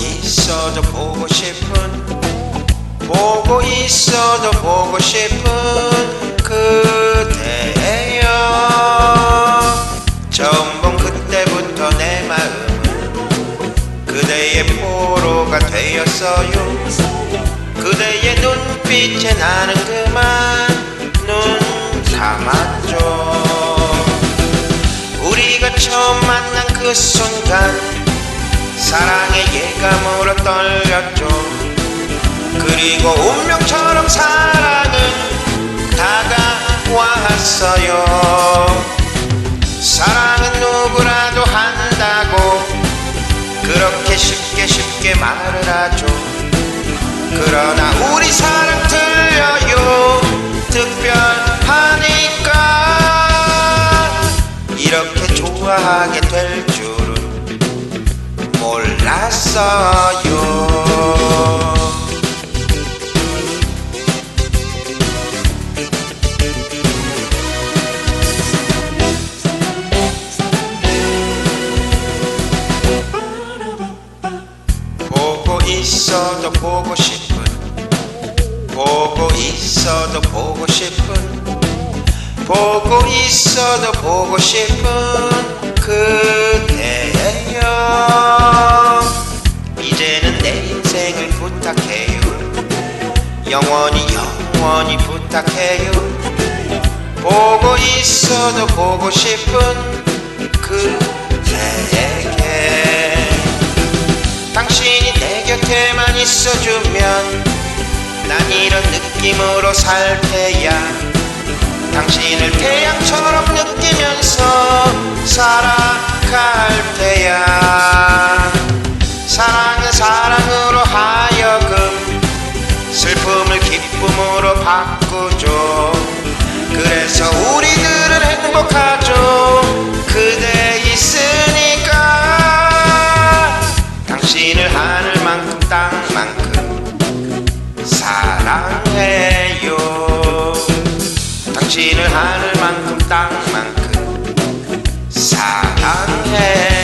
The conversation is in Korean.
있어도 보고 싶은 보고 있어도 보고 싶은 그대여. 처음 본 그때부터 내 마음은 그대의 포로가 되었어요. 그대의 눈빛에 나는 그만 눈 감았죠. 우리가 처음 만난 그 순간 예감으로 떨렸죠 그리고 운명처럼 사랑은 다가왔어요. 사랑은 누구라도 한다고 그렇게 쉽게 쉽게 말을 하죠. 그러나 우리 사랑 틀려요. 특별하니까 이렇게 좋아하게 될 줄은 몰랐어요 보고 있어도 보고 싶은 보고 있어도 보고 싶은 보고 있어도 보고 싶은 그 영원히 영원히 부탁해요. 보고 있어도 보고 싶은 그대에게. 당신이 내 곁에만 있어주면 난 이런 느낌으로 살 테야. 당신을 태양처럼 느끼면서 슬픔을 기쁨으로 바꾸죠. 그래서 우리들은 행복하죠. 그대 있으니까. 당신을 하늘만큼 땅만큼 사랑해요. 당신을 하늘만큼 땅만큼 사랑해요